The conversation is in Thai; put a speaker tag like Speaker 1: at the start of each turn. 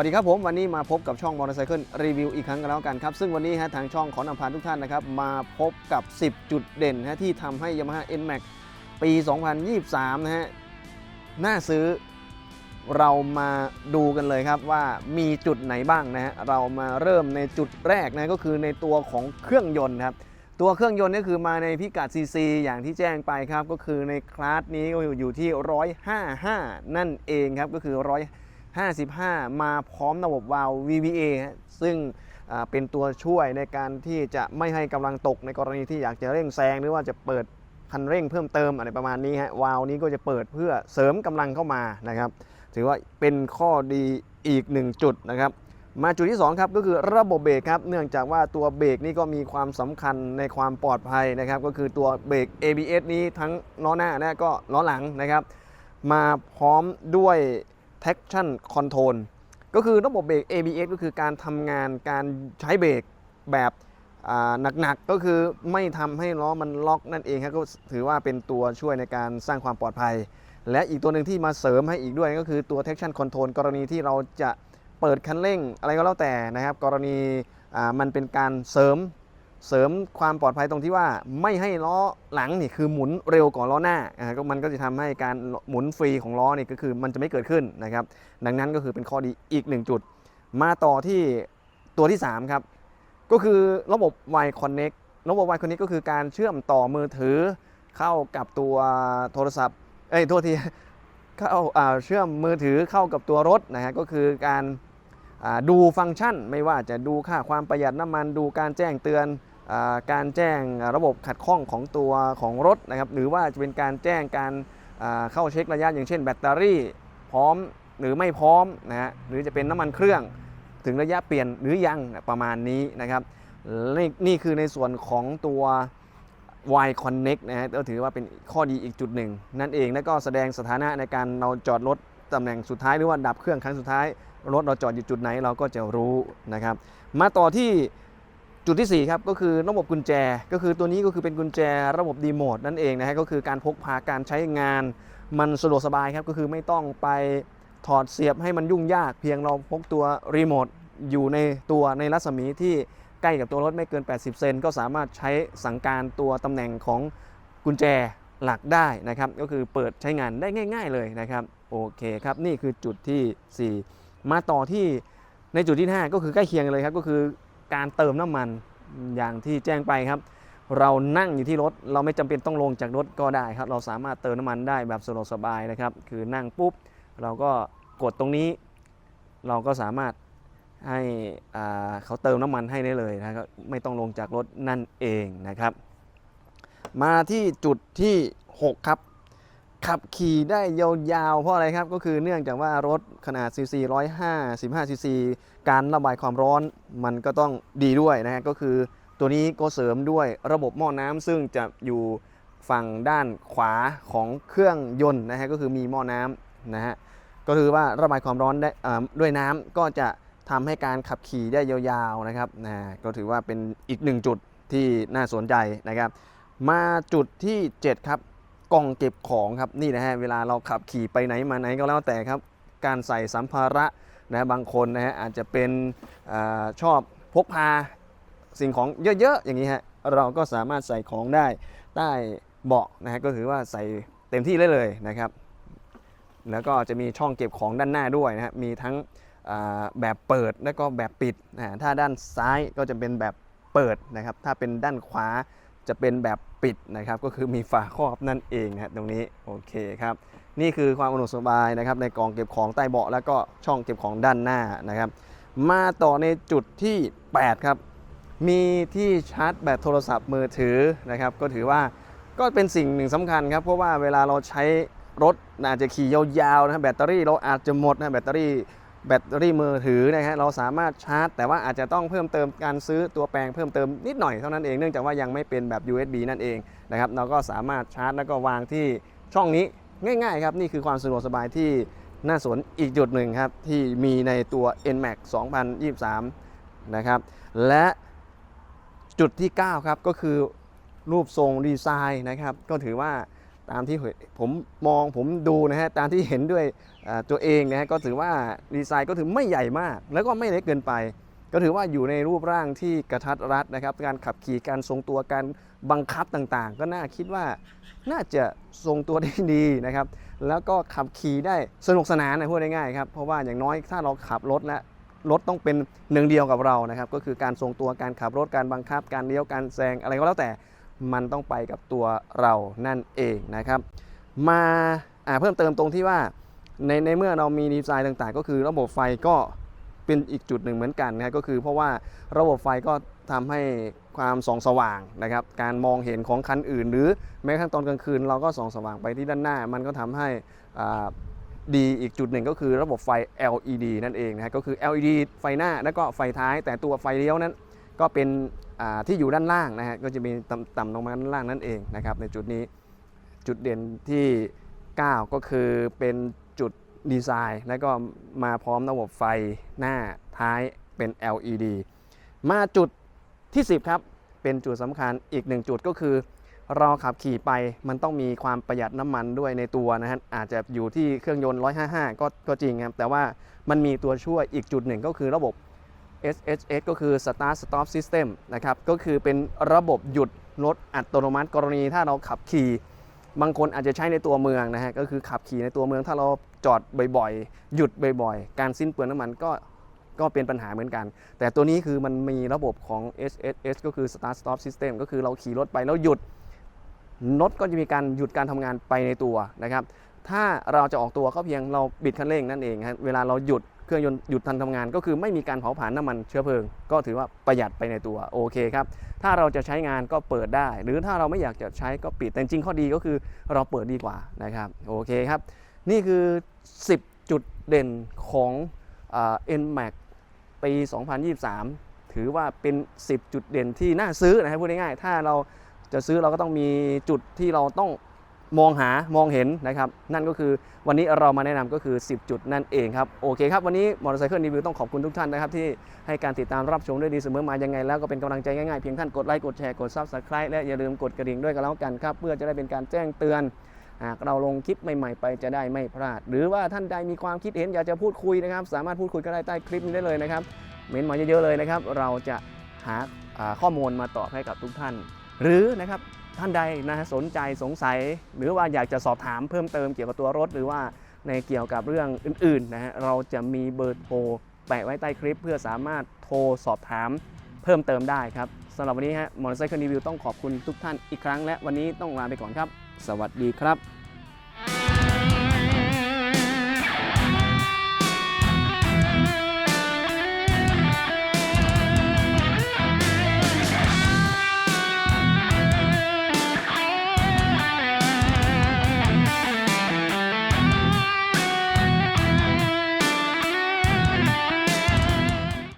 Speaker 1: วัสดีครับผม วันนี้มาพบกับช่องมอเตอร์ไซค์รีวิวอีกครั้งกันแล้วกันครับ ซึ่งวันนี้ฮะทางช่องขอนำพาทุกท่านนะครับ มาพบกับ 10 จุดเด่นฮะที่ทำให้ Yamaha NMAX ปี 2023 นะฮะน่าซื้อเรามาดูกันเลยครับว่ามีจุดไหนบ้างนะฮะเรามาเริ่มในจุดแรกนะก็คือในตัวของเครื่องยนต์ครับตัวเครื่องยนต์นี่คือมาในพิกัด CC อย่างที่แจ้งไปครับก็คือในคลาสนี้ก็อยู่ที่ 155 นั่นเองครับก็คือ 55 มาพร้อมระบบวาล์ว VVA ฮะซึ่งเป็นตัวช่วยในการที่จะไม่ให้กำลังตกในกรณีที่อยากจะเร่งแซงหรือว่าจะเปิดคันเร่งเพิ่มเติมอะไรประมาณนี้ฮะวาล์วนี้ก็จะเปิดเพื่อเสริมกำลังเข้ามานะครับ ถือว่าเป็นข้อดีอีกหนึ่งจุดนะครับมาจุดที่ 2 ครับ ก็คือระบบเบรกครับ เนื่องจากว่าตัวเบรกนี่ก็มีความสำคัญในความปลอดภัยนะครับ ก็คือตัวเบรก ABS นี้ทั้งล้อหน้าและก็ล้อหลังนะครับ มาพร้อมด้วย traction control ก็คือระบบเบรก ABS ก็คือการทำงานการใช้เบรกแบบหนักๆ ก็คือไม่ทำให้ล้อมันล็อกนั่นเองครับก็ถือว่าเป็นตัวช่วยในการสร้างความปลอดภัย และอีกตัวหนึ่งที่มาเสริมให้อีกด้วยก็คือตัว traction control กรณีที่เราจะเปิดคันเร่งอะไรก็แล้วแต่นะครับ กรณีมันเป็นการเสริม เสริมความปลอดภัยตรงที่ว่าไม่ให้ล้อหลังนี่คือหมุนเร็วกว่าล้อหน้าอ่าก็มันก็จะทำให้การหมุนฟรีของล้อนี่ก็คือมันจะไม่เกิดขึ้นนะครับ ดังนั้นก็คือเป็นข้อดีอีกหนึ่งจุด มาต่อที่ตัวที่ 3 ครับ ก็คือระบบ Y Connect ระบบ Y Connect ก็คือการเชื่อมต่อมือถือเข้ากับตัวโทรศัพท์ เอ้ยโทษทีเข้าเชื่อมมือถือเข้ากับตัวรถนะฮะก็คือการดูฟังก์ชัน ไม่ว่าจะดูค่าความประหยัดน้ำมันดูการแจ้งเตือน การแจ้งระบบขัดข้องของตัวของรถนะครับหรือว่าจะเป็นการแจ้งการเข้าเช็คระยะอย่างเช่น แบตเตอรี่พร้อมหรือไม่พร้อมนะฮะหรือจะเป็นน้ำมันเครื่องถึงระยะเปลี่ยนหรือยังประมาณนี้นะครับนี่นี่คือในส่วนของตัว Y Connect นะฮะก็ถือว่าเป็นข้อดีอีกจุดหนึ่ง นั่นเองแล้วก็แสดงสถานะในการเราจอดรถตำแหน่งสุดท้ายหรือว่าดับเครื่องครั้งสุดท้าย รถเราจอดอยู่จุดไหนเราก็จะรู้นะครับ มาต่อที่ จุดที่ 4 ครับ ก็คือระบบกุญแจ ก็คือตัวนี้ก็คือเป็นกุญแจระบบดีโมดนั่นเองนะฮะก็คือการพกพาการใช้งาน มันสะดวกสบายครับ ก็คือไม่ต้องไปถอดเสียบให้มันยุ่งยาก เพียงเราพกตัวรีโมทอยู่ในตัวในรัศมีที่ใกล้กับตัวรถไม่เกิน 80 เซนก็สามารถใช้สั่งการตัวตำแหน่งของกุญแจหลักได้นะครับ ก็คือเปิดใช้งานได้ง่าย ๆ เลยนะครับ โอเคครับ นี่คือจุดทีสี่4 มาต่อที่ในจุดที่ 5 ก็คือใกล้เคียงกันเลยครับ ก็คือ การเติมน้ำมันอย่างที่แจ้งไปครับ เรานั่งอยู่ที่รถ เราไม่จำเป็นต้องลงจากรถก็ได้ครับ เราสามารถเติมน้ำมันได้แบบสะดวกสบายนะครับ คือนั่งปุ๊บ เราก็กดตรงนี้ เราก็สามารถให้เขาเติมน้ำมันให้ได้เลยนะครับไม่ต้องลงจากรถนั่นเองนะครับ มาที่จุดที่ 6 ครับ ขับขี่ได้ยาวๆ เพราะอะไรครับ ก็คือเนื่องจากว่ารถขนาด cc 105 15 cc การระบายความร้อนมันก็ต้องดีด้วยนะฮะก็คือตัวนี้ก็เสริมด้วยระบบหม้อน้ำซึ่งจะอยู่ฝั่งด้านขวาของเครื่องยนต์นะฮะก็คือมีหม้อน้ำนะฮะก็คือว่าระบายความร้อนได้ด้วยน้ำก็จะทำให้การขับขี่ได้ยาวๆนะครับนะก็ถือว่าเป็นอีกหนึ่งจุดที่น่าสนใจนะครับ มาจุดที่ 7 ครับ กล่องเก็บของครับนี่นะฮะเวลาเราขับขี่ไปไหนมาไหนก็แล้วแต่ครับ การใส่สัมภาระนะบางคนนะฮะอาจจะเป็นอชอบพกพาสิ่งของเยอะๆอย่างนี้ฮะเราก็สามารถใส่ของได้ใต้เบาะนะฮะก็ถือว่าใส่เต็มที่ได้เลยนะครับ แล้วก็จะมีช่องเก็บของด้านหน้าด้วยนะฮะมีทั้งแบบเปิดและก็แบบปิดนะถ้าด้านซ้ายก็จะเป็นแบบเปิดนะครับ ถ้าเป็นด้านขวา จะเป็นแบบปิดนะครับ ก็คือมีฝาครอบนั่นเองนะตรงนี้โอเคครับ นี่คือความสะดวกสบายนะครับ ในกล่องเก็บของใต้เบาะแล้วก็ช่องเก็บของด้านหน้านะครับ มาต่อในจุดที่ 8 ครับ มีที่ชาร์จแบตโทรศัพท์มือถือนะครับ ก็ถือว่าก็เป็นสิ่งหนึ่งสำคัญครับ เพราะว่าเวลาเราใช้รถอาจจะขี่ยาวๆนะแบตเตอรี่เราอาจจะหมดนะแบตเตอรี่ แบตเตอรี่มือถือนะฮะเราสามารถชาร์จ แต่ว่าอาจจะต้องเพิ่มเติมการซื้อตัวแปลงเพิ่มเติมนิดหน่อยเท่านั้นเองเนื่องจากว่ายังไม่เป็นแบบ USB นั่นเองนะครับเราก็สามารถชาร์จแล้วก็วางที่ช่องนี้ง่ายๆครับนี่คือความสะดวกสบายที่น่าสนอีกจุดหนึ่งครับ ที่มีในตัว NMAX 2023 นะครับ และจุดที่ 9 ครับ ก็คือรูปทรงดีไซน์นะครับ ก็ถือว่า ตามที่ผมมองผมดูนะฮะตามที่เห็นด้วยตัวเองนะฮะก็ถือว่าดีไซน์ก็ถือไม่ใหญ่มาก แล้วก็ไม่เล็กเกินไป ก็ถือว่าอยู่ในรูปร่างที่กระทัดรัดนะครับ การขับขี่การทรงตัวการบังคับต่างๆ ก็น่าคิดว่าน่าจะทรงตัวได้ดีนะครับ แล้วก็ขับขี่ได้สนุกสนานนะพูดง่ายๆครับเพราะว่าอย่างน้อยถ้าเราขับรถแล้วรถต้องเป็นหนึ่งเดียวกับเรานะครับ ก็คือการทรงตัวการขับรถการบังคับ การเลี้ยวการแซงอะไรก็แล้วแต่ มันต้องไปกับตัวเรานั่นเองนะครับ มาเพิ่มเติมตรงที่ว่าในในเมื่อเรามีดีไซน์ต่างๆ ก็คือระบบไฟก็เป็นอีกจุดหนึ่งเหมือนกันนะก็คือเพราะว่าระบบไฟก็ทำให้ความส่องสว่างนะครับ การมองเห็นของคันอื่น หรือแม้กระทั่งตอนกลางคืน เราก็ส่องสว่างไปที่ด้านหน้า มันก็ทำให้ดีอีกจุดหนึ่งก็คือระบบไฟ LED นั่นเองนะก็คือ LED ไฟหน้าแล้วก็ไฟท้าย แต่ตัวไฟเลี้ยวนั้นก็เป็น ที่อยู่ด้านล่างนะฮะก็จะมีต่ำตำลงมาด้านล่างนั่นเองนะครับในจุดนี้จุดเด่นที่ 9 ก็คือเป็นจุดดีไซน์ แล้วก็มาพร้อมระบบไฟหน้าท้ายเป็น LED มาจุดที่ 10 ครับ เป็นจุดสำคัญอีกหนึ่งจุดก็คือ เราขับขี่ไปมันต้องมีความประหยัดน้ำมันด้วยในตัวนะฮะอาจจะอยู่ที่เครื่องยนต์ 155 ก็ก็จริงครับ แต่ว่ามันมีตัวช่วยอีกจุดหนึ่งก็คือระบบ SHS ก็คือ Start Stop System นะครับ ก็คือเป็นระบบหยุดรถอัตโนมัติกรณีถ้าเราขับขี่บางคนอาจจะใช้ในตัวเมืองนะฮะ ก็คือขับขี่ในตัวเมืองถ้าเราจอดบ่อยๆ หยุดบ่อยๆ การสิ้นเปลืองน้ำมันก็ก็เป็นปัญหาเหมือนกัน แต่ตัวนี้คือมันมีระบบของ SSS ก็คือ Start Stop System ก็คือเราขี่รถไปแล้วหยุดรถก็จะมีการหยุดการทำงานไปในตัวนะครับ ถ้าเราจะออกตัวก็เพียงเราบิดคันเร่งนั่นเองครับเวลาเราหยุด เครื่องยนต์หยุดทันทำงาน ก็คือไม่มีการเผาผลาญน้ำมันเชื้อเพลิง ก็ถือว่าประหยัดไปในตัวโอเคครับถ้าเราจะใช้งานก็เปิดได้ หรือถ้าเราไม่อยากจะใช้ก็ปิดแต่จริงข้อดีก็คือเราเปิดดีกว่านะครับโอเคครับนี่คือ 10 จุดเด่นของเอ่า NMAX ปี 2023 ถือว่าเป็น 10 จุดเด่นที่น่าซื้อนะครับพูดง่ายๆถ้าเราจะซื้อเราก็ต้องมีจุดที่เราต้อง มองหามองเห็นนะครับ นั่นก็คือวันนี้เรามาแนะนำก็คือ 10 จุดนั่นเองครับ โอเคครับ วันนี้มอเตอร์ไซค์รีวิวต้องขอบคุณทุกท่านนะครับ ที่ให้การติดตามรับชมด้วยดีเสมอมายังไงแล้วก็เป็นกำลังใจง่ายๆ เพียงท่านกดไลค์กดแชร์กด Subscribe และอย่าลืมกดกระดิ่งด้วยกันแล้วกันครับ เพื่อจะได้เป็นการแจ้งเตือนหากเราลงคลิปใหม่ๆ ไปจะได้ไม่พลาด หรือว่าท่านใดมีความคิดเห็นอยากจะพูดคุยนะครับ สามารถพูดคุยก็ได้ใต้คลิปนี้ได้เลยนะครับเม้นมาเยอะๆเลยนะครับ เราจะหาอ่าข้อมูลมาตอบให้กับทุกท่าน หรือนะครับ ท่านใดนะฮะสนใจสงสัย หรือว่าอยากจะสอบถามเพิ่มเติมเกี่ยวกับตัวรถ หรือว่าในเกี่ยวกับเรื่องอื่นๆนะฮะเราจะมีเบอร์โทรแปะไว้ใต้คลิป เพื่อสามารถโทรสอบถามเพิ่มเติมได้ครับสำหรับวันนี้ฮะมอเตอร์ไซค์รีวิวต้องขอบคุณทุกท่านอีกครั้ง และวันนี้ต้องลาไปก่อนครับ สวัสดีครับ